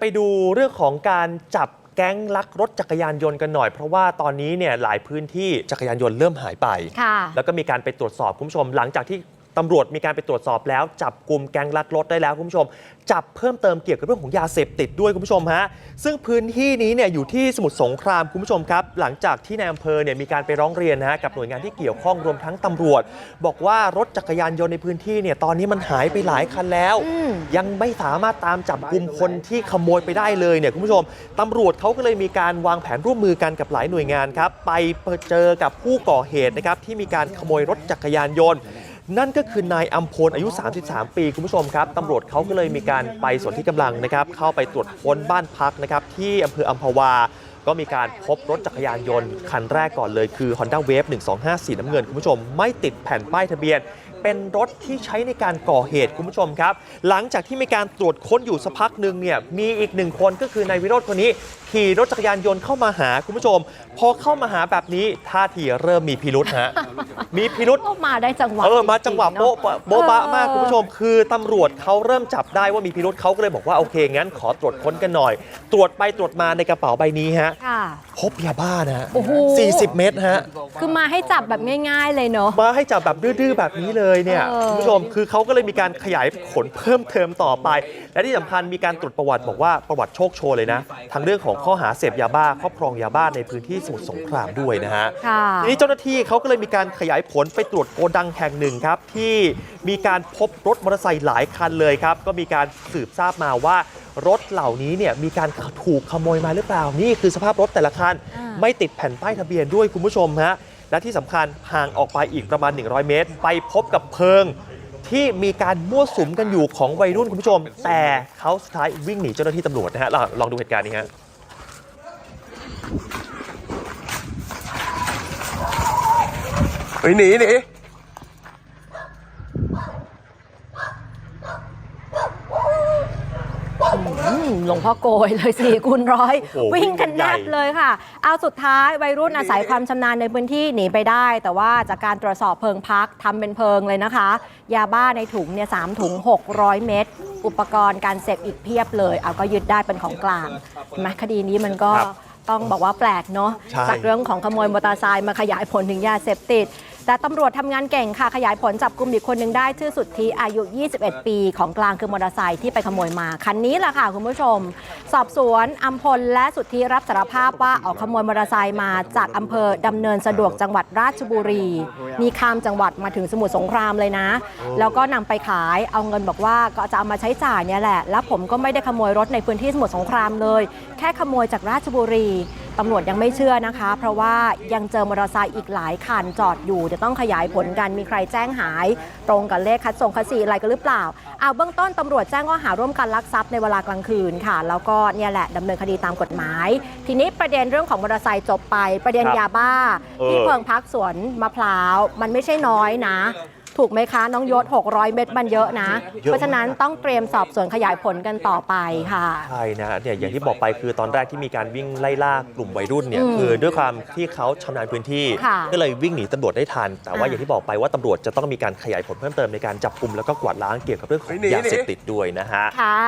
ไปดูเรื่องของการจับแก๊งลักรถจักรยานยนต์กันหน่อย เพราะว่าตอนนี้เนี่ยหลายพื้นที่จักรยานยนต์เริ่มหายไปค่ะแล้วก็มีการไปตรวจสอบคุณผู้ชม หลังจากที่ ตำรวจมีการไปตรวจสอบแล้ว จับกลุ่มแก๊งลักรถได้แล้วคุณผู้ชม จับเพิ่มเติมเกี่ยวกับเรื่องของยาเสพติดด้วยคุณผู้ชมฮะซึ่งพื้นที่นี้เนี่ยอยู่ที่สมุทรสงครามคุณผู้ชมครับ หลังจากที่ในอำเภอเนี่ยมีการไปร้องเรียนนะฮะกับหน่วยงานที่เกี่ยวข้องรวมทั้งตำรวจ บอกว่ารถจักรยานยนต์ในพื้นที่เนี่ยตอนนี้มันหายไปหลายคันแล้ว ยังไม่สามารถตามจับกลุ่มคนที่ขโมยไปได้เลยเนี่ยคุณผู้ชมตำรวจเขาก็เลยมีการวางแผนร่วมมือกันกับหลายหน่วยงานครับไปเจอกับผู้ก่อเหตุนะครับที่มีการขโมยรถจักรยานยนต์ นั่นก็คือนายอัมพลอายุ 33 ปี คุณผู้ชมครับตำรวจเขาก็เลยมีการไปส่วนที่กำลังนะครับเข้าไปตรวจค้นบ้านพักนะครับที่อำเภออัมพวา ก็มีการพบรถจักรยานยนต์คันแรกก่อนเลยคือ Honda Wave 125สีน้ำเงิน คุณผู้ชมไม่ติดแผ่นป้ายทะเบียน เป็นรถที่ใช้ในการก่อเหตุคุณผู้ชมครับ หลังจากที่มีการตรวจค้นอยู่สักพักหนึ่งเนี่ยมีอีกหนึ่งคนก็คือนายวิโรธคนนี้ ขี่รถจักรยานยนต์เข้ามาหาคุณผู้ชม พอเข้ามาหาแบบนี้ท่าทีเริ่มมีพิรุษฮะมีพิรุษก็มาได้จังหวะเออมาริจังหวะๆเนโบ๊ะอะบะโบ๊ะบะมากเออคุณผู้ชม คือตำรวจเขาเริ่มจับได้ว่ามีพิรุษเขาก็เลยบอกว่าโอเคงั้นขอตรวจค้นกันหน่อย ตรวจไปตรวจมาในกระเป๋าใบนี้ฮะค่ะ พบยาบ้านะฮะโอ้โห 40 เม็ดฮะ คือมาให้จับแบบง่าย ๆ เลยเนาะ มาให้จับแบบดื้อๆแบบนี้เลยเนี่ยเออ คุณผู้ชมคือเขาก็เลยมีการขยายผลเพิ่มเติมต่อไป และที่สำคัญมีการตรวจประวัติบอกว่าประวัติโชคโชนเลยนะทั้งเรื่องของข้อหาเสพยาบ้าครอบครองยาบ้าในพื้นที่สมุทรสงครามด้วยนะฮะ ค่ะ ทีนี้เจ้าหน้าที่เขาก็เลยมีการขยายผลไปตรวจโกดังแห่งหนึ่งครับ ที่มีการพบรถมอเตอร์ไซค์หลายคันเลยครับ ก็มีการสืบทราบมาว่า รถเหล่านี้เนี่ยมีการถูกขโมยมาหรือเปล่า นี่คือสภาพรถแต่ละคันอ่าไม่ติดแผ่นป้ายทะเบียนด้วยคุณผู้ชมฮะ และที่สำคัญห่างออกไปอีกประมาณ 100 เมตร ไปพบกับเพิง ที่มีการมั่วสุมกันอยู่ของวัยรุ่นคุณผู้ชม แต่เขาสุดท้ายวิ่งหนีเจ้าหน้าที่ตำรวจนะฮะลองลองดูเหตุการณ์นี้ฮะเฮ้ยหนีหนี อืม หลวงพ่อโกยเลยสี่คูณร้อยโอ้โหวิ่งกันแนบวิ่งกันใหญ่เลยค่ะ เอาสุดท้ายวัยรุ่นอาศัยความชำนาญในพื้นที่หนีไปได้ แต่ว่าจากการตรวจสอบเพิงพักทำเป็นเพิงเลยนะคะ ยาบ้าในถุงเนี่ยสามถุง 600 เม็ดอุปกรณ์การเสพอีกเพียบเลย เอาก็ยึดได้เป็นของกลางเห็นไหมคดีนี้มันก็ครับต้องบอกว่าแปลกเนาะใช่ จากเรื่องของขโมยมอเตอร์ไซค์มาขยายผลถึงยาเสพติด แต่ตำรวจทำงานเก่งค่ะ ขยายผลจับกลุ่มอีกคนหนึ่งได้ ชื่อสุทธิอายุ 21 ปีของกลางคือมอเตอร์ไซค์ที่ไปขโมยมา คันนี้แหละค่ะคุณผู้ชม สอบสวนอัมพลและสุทธิรับสารภาพว่าเอาขโมยมอเตอร์ไซค์มาจากอำเภอดำเนินสะดวกจังหวัดราชบุรีนี่ข้ามจังหวัดมาถึงสมุทรสงครามเลยนะ แล้วก็นำไปขายเอาเงินบอกว่าก็จะเอามาใช้จ่ายเนี่ยแหละ แล้วผมก็ไม่ได้ขโมยรถในพื้นที่สมุทรสงครามเลย แค่ขโมยจากราชบุรี ตำรวจยังไม่เชื่อนะคะ เพราะว่ายังเจอมอเตอร์ไซค์อีกหลายคันจอดอยู่จะต้องขยายผลกันมีใครแจ้งหาย ตรงกับเลขคัดส่งคัดสีอะไรกันหรือเปล่าเอาเบื้องต้นตำรวจแจ้งข้อหาร่วมกันลักทรัพย์ในเวลากลางคืนค่ะ แล้วก็เนี่ยแหละดำเนินคดีตามกฎหมาย ทีนี้ประเด็นเรื่องของมอเตอร์ไซค์จบไป ประเด็นครับยาบ้าเออที่เพิงพักสวนมะพร้าวมันไม่ใช่น้อยนะ ถูกไหมคะ น้องยศ 600 เม็ดมันเยอะนะ เพราะฉะนั้นต้องเตรียมสอบสวนขยายผลกันต่อไปค่ะ ใช่นะเนี่ยอย่างที่บอกไปคือตอนแรกที่มีการวิ่งไล่ล่ากลุ่มวัยรุ่นเนี่ยอืมคือด้วยความที่เขาชำนาญพื้นที่ ค่ะก็เลยวิ่งหนีตำรวจได้ทัน แต่ว่าอ่าอย่างที่บอกไปว่าตำรวจจะต้องมีการขยายผลเพิ่มเติมในการจับกลุ่มแล้วก็กวาดล้างเกี่ยวกับเรื่องของเฮ้ยหนียาหนีเสพติดด้วยนะฮะ ค่ะ